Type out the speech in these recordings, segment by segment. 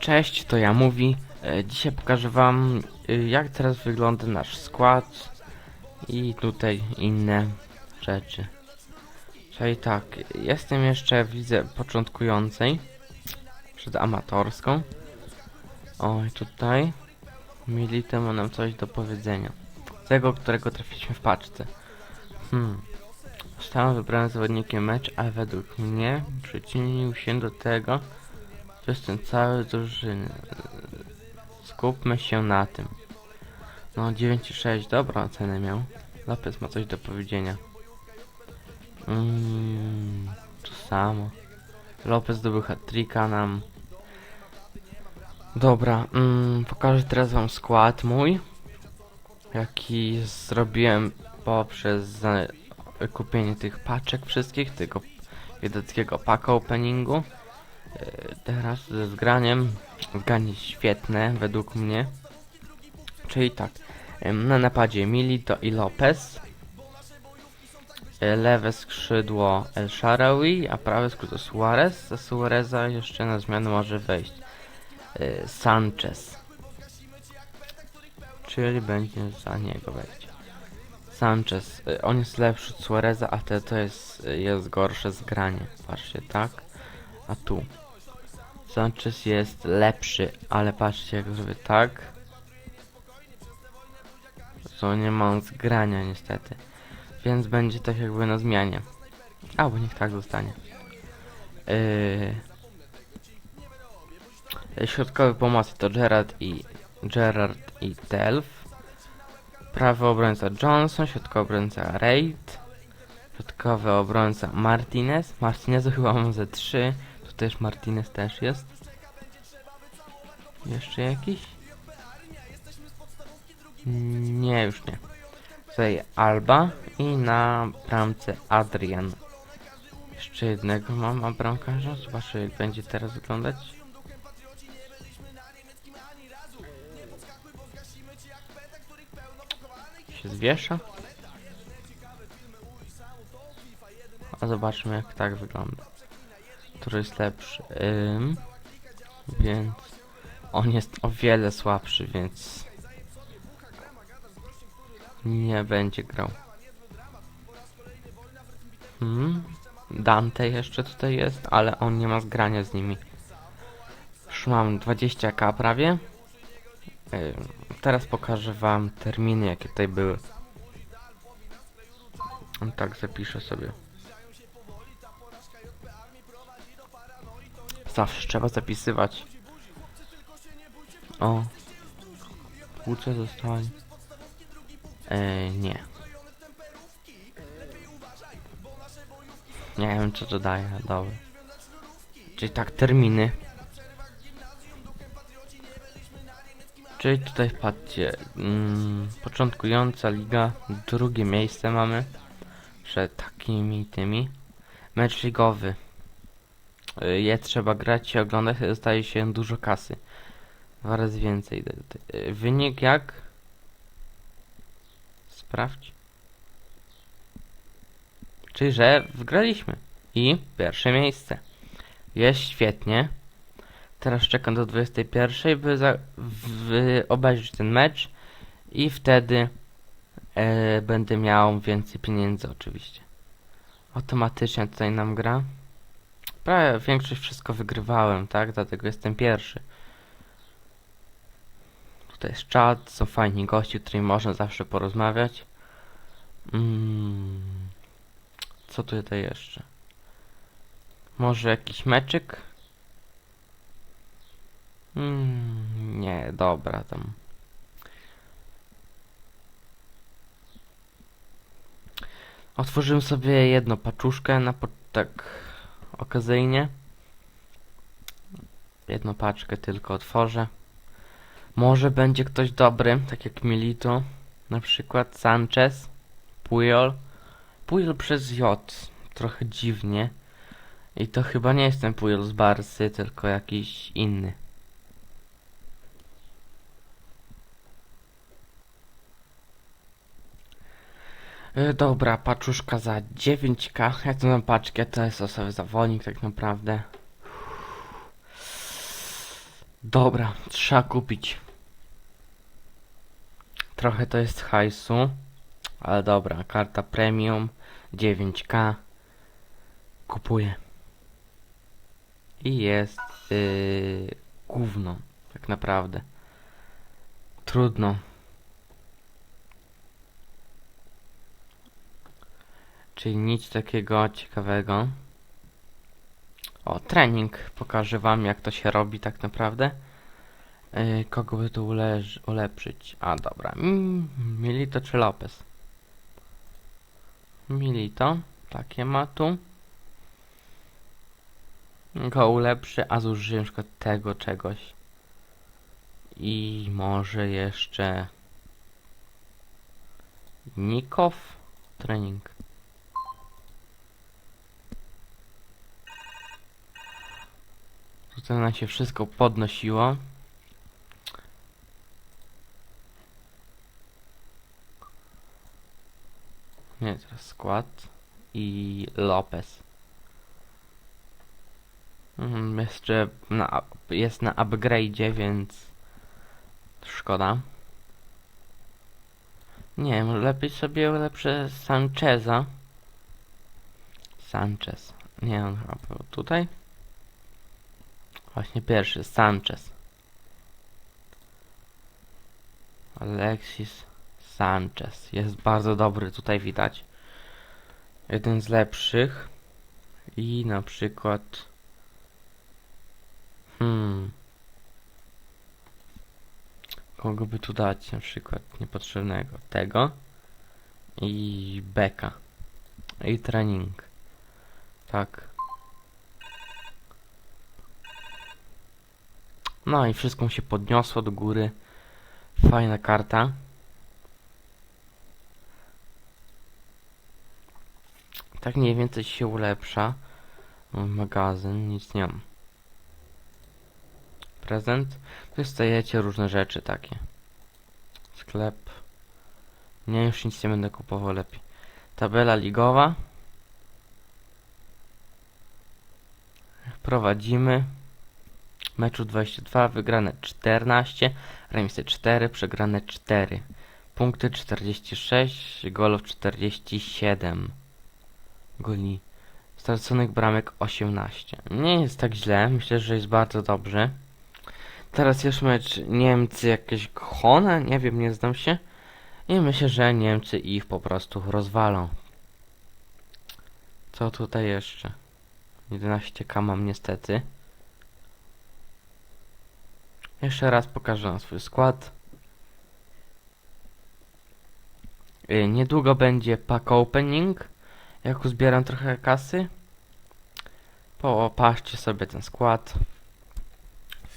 Cześć, to ja mówi. E, Dzisiaj pokażę wam y, jak teraz wygląda nasz skład i tutaj inne rzeczy. Czyli tak, jestem jeszcze widzę początkującej przed amatorską. Oj, tutaj Milite ma nam coś do powiedzenia. Tego, którego trafiliśmy w paczce. Hmm. Zostałem wybrany zawodnikiem mecz, ale według mnie przyczynił się do tego, jest ten cały drużyny. Skupmy się na tym. No 9,6, dobra ocenę miał. Lopez ma coś do powiedzenia. Mm, to samo. Lopez zdobył hat-tricka nam. Dobra, mm, pokażę teraz wam skład mój. Jaki zrobiłem poprzez kupienie tych paczek wszystkich, tego wiedzeckiego paka openingu. E, Teraz ze zgraniem. Zgranie świetne według mnie. Czyli tak. Na napadzie Milito i Lopez. E, Lewe skrzydło El Sharawi, a prawe skrzydło Suarez. Za Suareza jeszcze na zmianę może wejść e, Sanchez. Czyli będzie za niego wejść. Sanchez, on jest lepszy od Suareza, a te to jest, jest gorsze zgranie. Patrzcie, tak? A tu. Sanchez jest lepszy, ale patrzcie jak zrobię tak. To nie mam zgrania niestety. Więc będzie tak jakby na zmianie. Albo niech tak zostanie. Yy... Środkowy pomocy to Gerard i Gerard i Delf. Prawy obrońca Johnson, środkowy obrońca Reid. Środkowy obrońca Martinez. Martinezu chyba mam ze 3. Też Martinez też jest. Jeszcze jakiś? Nie, już nie. Tutaj Alba i na bramce Adrian. Jeszcze jednego mam a bramkarza. Zobaczę jak będzie teraz wyglądać. Się zwiesza. A zobaczmy jak tak wygląda. Który jest lepszy. Ym, więc on jest o wiele słabszy, więc nie będzie grał. Hmm. Dante jeszcze tutaj jest, ale on nie ma zgrania z nimi. Już mam 20k prawie. Teraz pokażę wam terminy, jakie tutaj były. Tak zapiszę sobie. Zawsze trzeba zapisywać. O. Płuce zostań. Eee, nie. Nie wiem co to daje, dobra. Czyli tak, terminy. Czyli tutaj patrzcie, mm, początkująca liga, drugie miejsce mamy. Przed takimi tymi. Mecz ligowy. Y, Je trzeba grać i oglądać, dostaje się dużo kasy. Dwa razy więcej. Y, Wynik jak? Sprawdź. Czyli, że wygraliśmy. I pierwsze miejsce. Jest świetnie. Teraz czekam do 21, by, za, by obejrzeć ten mecz i wtedy e, będę miał więcej pieniędzy oczywiście. Automatycznie tutaj nam gra. Prawie większość wszystko wygrywałem, tak? Dlatego jestem pierwszy. Tutaj jest czat, są fajni gości, z którymi można zawsze porozmawiać. Mm. Co tutaj jeszcze? Może jakiś meczyk? Mm, nie, dobra, tam. Otworzyłem sobie jedną paczuszkę na po tak okazyjnie. Jedną paczkę tylko otworzę. Może będzie ktoś dobry, tak jak Milito. Na przykład Sanchez, Puyol. Puyol przez J. Trochę dziwnie. I to chyba nie jest ten Puyol z Barsy, tylko jakiś inny. Dobra, paczuszka za 9k. Jak to mam paczkę, to jest osoby zawodnik tak naprawdę. Dobra, trzeba kupić. Trochę to jest hajsu, ale dobra, karta premium 9K. Kupuję. I jest yy, gówno, tak naprawdę. Trudno. Czyli nic takiego ciekawego. O, trening. Pokażę wam jak to się robi tak naprawdę. Yy, kogo by tu ulepszyć? A, dobra. Mm, Milito czy Lopez? Milito. Takie ma tu. Go ulepszy, a zużyję na tego czegoś. I może jeszcze... Nikow? Trening. Nam się wszystko podnosiło. Nie, teraz skład i Lopez. Mhm, jeszcze na, jest na upgrade'zie, więc szkoda. Nie lepiej sobie ulepszę Sancheza. Sanchez. Nie, on chyba tutaj. Właśnie pierwszy, Sanchez. Alexis Sanchez. Jest bardzo dobry, tutaj widać. Jeden z lepszych. I na przykład... Hmm... Kogo by tu dać na przykład niepotrzebnego? Tego. I Beka. I trening. Tak. No i wszystko się podniosło do góry. Fajna karta. Tak mniej więcej się ulepsza. Magazyn, nic nie mam. Prezent. Dostajecie różne rzeczy takie. Sklep. Nie, już nic nie będę kupował lepiej. Tabela ligowa. Prowadzimy. Meczu 22, wygrane 14, remisy 4, przegrane 4. Punkty 46, golów 47. Goli. Straconych bramek 18. Nie jest tak źle, myślę, że jest bardzo dobrze. Teraz już mecz Niemcy jakieś Hone, nie wiem, nie znam się. I myślę, że Niemcy ich po prostu rozwalą. Co tutaj jeszcze? 11k mam niestety. Jeszcze raz pokażę nam swój skład. Y, Niedługo będzie pack opening. Jak uzbieram trochę kasy. Popatrzcie sobie ten skład.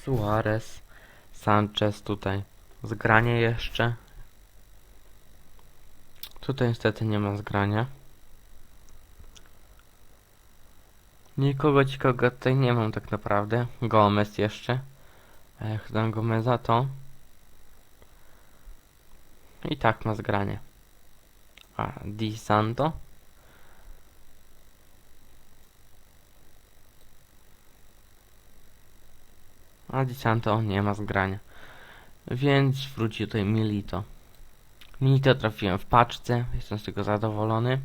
Suarez, Sanchez tutaj. Zgranie jeszcze. Tutaj niestety nie ma zgrania. Nikogo ciekawego tutaj nie mam tak naprawdę. Gomez jeszcze. Jak dam Gomeza to... I tak ma zgranie. A, Di Santo. A Di Santo nie ma zgrania. Więc wróci tutaj Milito. Milito trafiłem w paczce, jestem z tego zadowolony.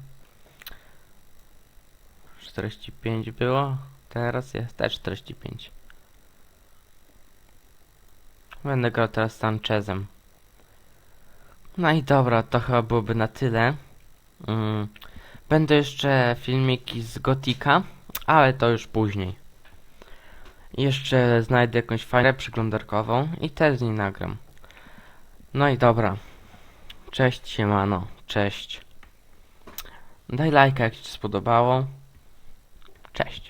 45 było, teraz jest też 45. Będę grał teraz Sanchezem. No i dobra, to chyba byłoby na tyle. Mm. Będą jeszcze filmiki z Gotika, ale to już później. Jeszcze znajdę jakąś fajną przeglądarkową i też z niej nagram. No i dobra. Cześć siemano, cześć. Daj lajka jak Ci się spodobało. Cześć.